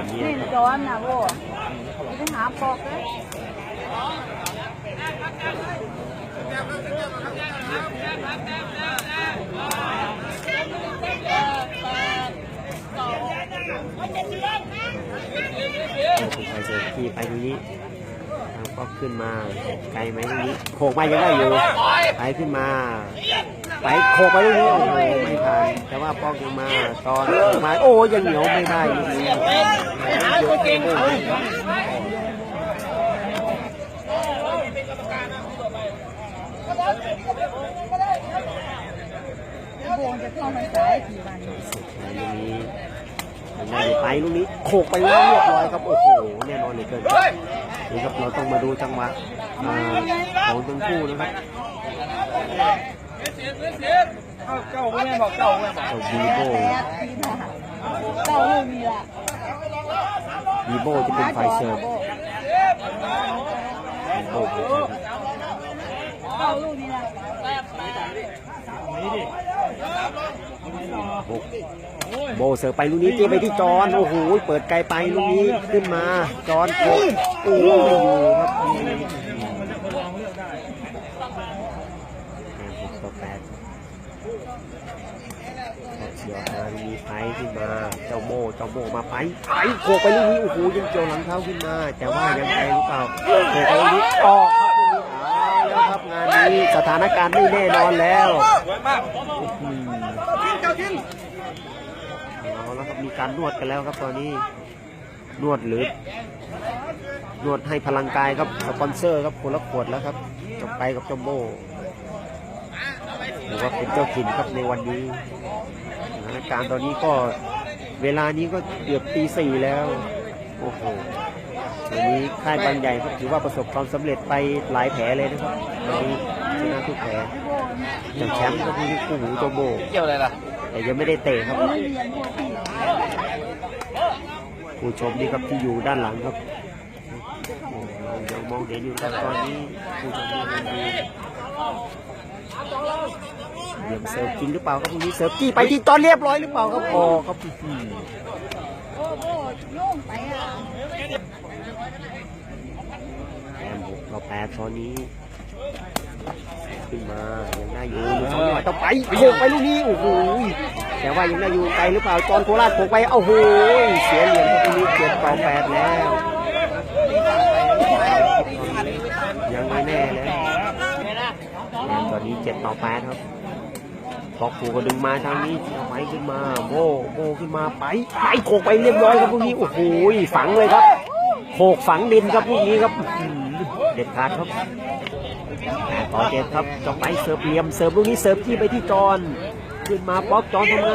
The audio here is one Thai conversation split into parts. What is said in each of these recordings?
แบบนี้นี่ครับจอนนะโว้ไปหาปอกเลยผมไปเจอที่ไปตรงนี้ทางก็ขึ้นมา ไกลไหมตรงนี้โขกมายังได้อยู่ ไปขึ้นมา ไปโขกไปตรงนี้โอ้โหไม่ทันแต่ว่าป้องยังมาตอนมาโอ้ยังเหนียวไม่ได้ลูกนี้หาตัวเก่งโบงจะเข้ายกี่วันสุดท้ายลูกนี้ยังได้อยู่ไปลูกนี้โขกไปเรียบร้อยครับโอ้โหแน่นอนเลือเกินนี่ครับเราต้องมาดูจังหวะอ่าของทั้งคู่นะครับ เจ้าไม่บอกเจ้าไม่บอกเจ้าบีโบแปดทีน่ะเก้าลูกมีละบีโบจะเป็นฝ่ายเสิร์บีโบเป็นฝ่ายเสิร์ฟเก้าลูกมีละโบเสิร์ฟไปลูกนี้เจไปที่จอนโอ้โหเปิดไกลไปลูกนี้ขึ้นมาจอนโอ้โอ้ไม่อยู่ครับแต้มหกต่อแปด ยหางมีไปขึ้นมา เจ้าโบเจ้าโบมาไปไปโขกไปลูกนี้โอ้โหยังเกี่ยวหลังเท้าขึ้นมา แต่ว่ายังไงหรือเปล่าโขกไปลูกนี้ออกครับลูกนี้เอแล้วครับงานนี้สถานการณ์ไม่แน่นอนแล้วสวยมากจิ้นเจ้ากินเอาแล้วครับมีการนวดกันแล้วครับตอนนี้นวดหรือนวดให้พลังกายครับสปอนเซอร์ครับคนละขวดแล้วครับจบไปกับจอมโบหรือว่าเป็นเจ้าถิ่นครับในวันนี้านการณ์ตอนนี้ก็เวลานี้ก็เกือบตีสี่แล้ว โอ้โหวันนี้ค่ายบางใหญ่ก็ถือว่าประสบความสำเร็จไปหลายแผลเลยนะครับวันนี้ชนะทุกแผลอย่างแชมป์ก็คือคู่หูจอมโบเกี่ยวอะไรล่ะ แต่ยังไม่ได้เตะครับไม่เรียนพวกพี่ผู้ชมนี่ครับที่อยู่ด้านหลังครับโอ้เรายังมองเห็นอยู่ครับตอนนี้ผู้ชมนี่ยังดู เหลี่ยมเสิร์ฟจริงหรือเปล่าครับพวกนี้เสิร์ฟจี้ไปที่ตอนเรียบร้อยหรือเปล่าครับพอครับอืมโอ้โหโล่งไปอะแต้มหกต่อแปดตอนนี้ ขึ้นมายังได้อยู่อยู่สองจังหวะต้องไปโขกไปลูกนี้โอ้โหแต่ว่ายังได้อยู่ไกลหรือเปล่าจอนโคราชโขกไปโอ้โหเสียเหลี่ยมครับพวกนี้เจ็ดต่อแปดแล้วยังไม่แน่เลยตอนนี้เจ็ดต่อแปดครับ พอกผูก็ดึงมาทางนี้เอาไปขึ้นมาโบโบขึ้นมาไปไปโขกไปเรียบร้อยครับพวกนี้โอ้โหฝังเลยครับโขกฝังดินครับพวกนี้ครับเด็ดขาดครับต่อเจ็ดครับจะไปเสิร์ฟเหลี่ยมเสิร์ฟลูกนี้เสิร์ฟที่ไปที่จอนขึ้นมาป๊อกจอนทำไง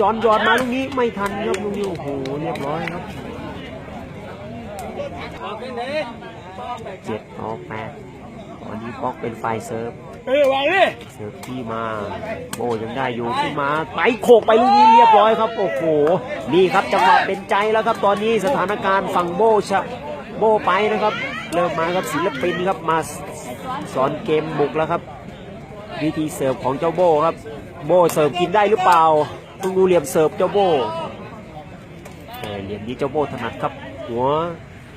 จอนยอดมาลูกนี้ไม่ทันครับลูกนี้โอ้โหเรียบร้อยครับเจ็ดต่อแปดตอนนี้ป๊อกเป็นฝ่ายเสิร์ฟ เออวางดิเสิร์ฟที่มาโบยังได้อยู่ขึ้นมาไปโขกไปลูกนี้เรียบร้อยครับโอ้โหนี่ครับจังหวะเป็นใจแล้วครับ ตอนนี้สถานการณ์ฝั่งโบชะโบไปนะครับเริ่มมาครับศิลปินครับมาสอนเกมบุกแล้วครับ วิธีเสิร์ฟของเจ้าโบครับ โบเสิร์ฟกินได้หรือเปล่าต้องดูเหลี่ยมเสิร์ฟเจ้าโบเออเหลี่ยมนี้เจ้าโบถนัดครับ หัว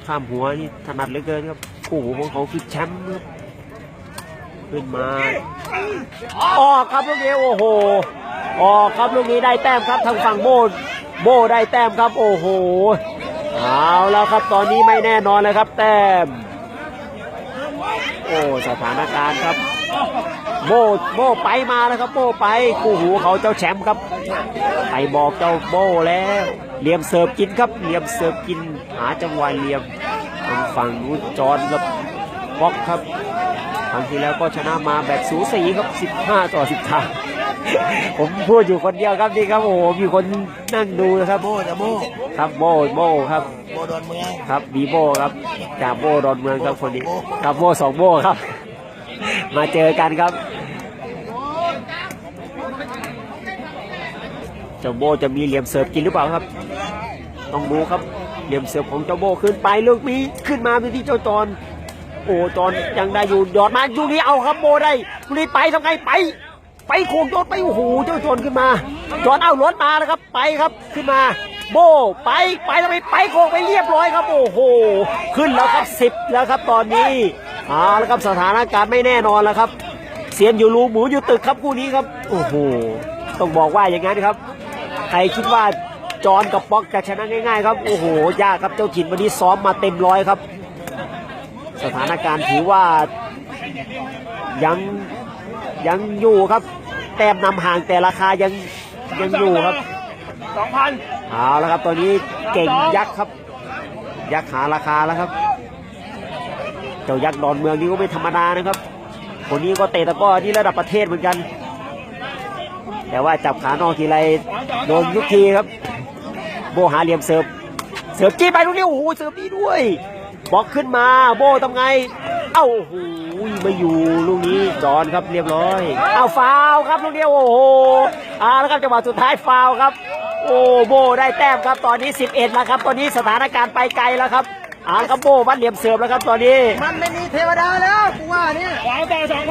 ข้ามหัวนี่ถนัดเหลือเกินครับคู่หูของเขาคือแชมป์ครับ ขึ้นมา ออกครับลูกนี้โอ้โห ออกครับลูกนี้ได้แต้มครับทางฝั่งโบโบได้แต้มครับ โอ้โห เอาแล้วครับตอนนี้ไม่แน่นอนเลยครับ แต้ม โอ้สถานการณ์ครับ โบโบไปมาแล้วครับ โบไปคู่หูเขาเจ้าแชมป์ครับไปบอกเจ้าโบแล้วเหลี่ยมเสิร์ฟกินครับเหลี่ยมเสิร์ฟกินหาจังหวะเหลี่ยมทางฝั่งนู้นจอนครับบล็อกครับ ครั้งที่แล้วก็ชนะมาแบบสูสีครับ 15 ต่อ 13 ผมพูดอยู่คนเดียวครับนี่ครับโอ้โหมีคนนั่งดูนะครับโบนะโบครับโบโบครับโบดอนเมืองครับบีโบครับจากโบดอนเมืองครับคนนี้ครับโบสองโบครับ มาเจอกันครับเจ้าโบจะมีเหลี่ยมเสิร์ฟกินหรือเปล่าครับต้องดูครับเหลี่ยมเสิร์ฟของเจ้าโบขึ้นไปลูกนี้ขึ้นมาไปที่เจ้าจอน โอ้จอนยังได้อยู่ยอดมาลูกนี้เอาครับโบได้ลูกนี้ไปทำไงไป ไปโขงโยนไปโอ้โหเจ้าจอนขึ้นมา จอนเอารถมานะครับ ไปครับขึ้นมา โบไปไปทำไมไปโกงไปเรียบร้อยครับ โอ้โหขึ้นแล้วครับสิบแล้วครับตอนนี้เอาแล้วครับสถานการณ์ไม่แน่นอนแล้วครับ เสียนอยู่รูหมูอยู่ตึกครับคู่นี้ครับ โอ้โหต้องบอกว่าอย่างนั้นครับ ใครคิดว่าจอนกับป๊อกจะชนะง่ายๆครับ โอ้โห ยากครับ เจ้าถิ่นวันนี้ซ้อมมาเต็มร้อยครับ สถานการณ์ถือว่ายังยังอยู่ครับ แต้มนำห่างแต่ราคายังยังอยู่ครับสองพันเอาละครับตอนนี้เก่งยักษ์ครับ ยักษ์หาราคาแล้วครับ เจ้ายักษ์ดอนเมืองนี่ก็ไม่ธรรมดานะครับ คนนี้ก็เตะตะกร้อที่ระดับประเทศเหมือนกัน แต่ว่าจับขานอกทีไรโดนยุกทีครับ โบหาเหลี่ยมเสิร์ฟเสิร์ฟจี้ไปลูกนี้โอ้โหเสิร์ฟดีด้วย บล็อกขึ้นมาโบทำไง เอ้าโอ้โหไม่อยู่ลูกนี้จอนครับเรียบร้อย เอาฟาวครับลูกเดียวโอ้โหเอาแล้วครับจังหวะสุดท้ายฟาวครับ โอ้โบได้แต้มครับตอนนี้ 11แล้วครับ ตอนนี้สถานการณ์ไปไกลแล้วครับอ่าครับโบวัดเหลี่ยมเสิร์ฟแล้วครับตอนนี้ มันไม่มีเทวดาแล้วกูว่าเนี่ย สองต่อสองครับ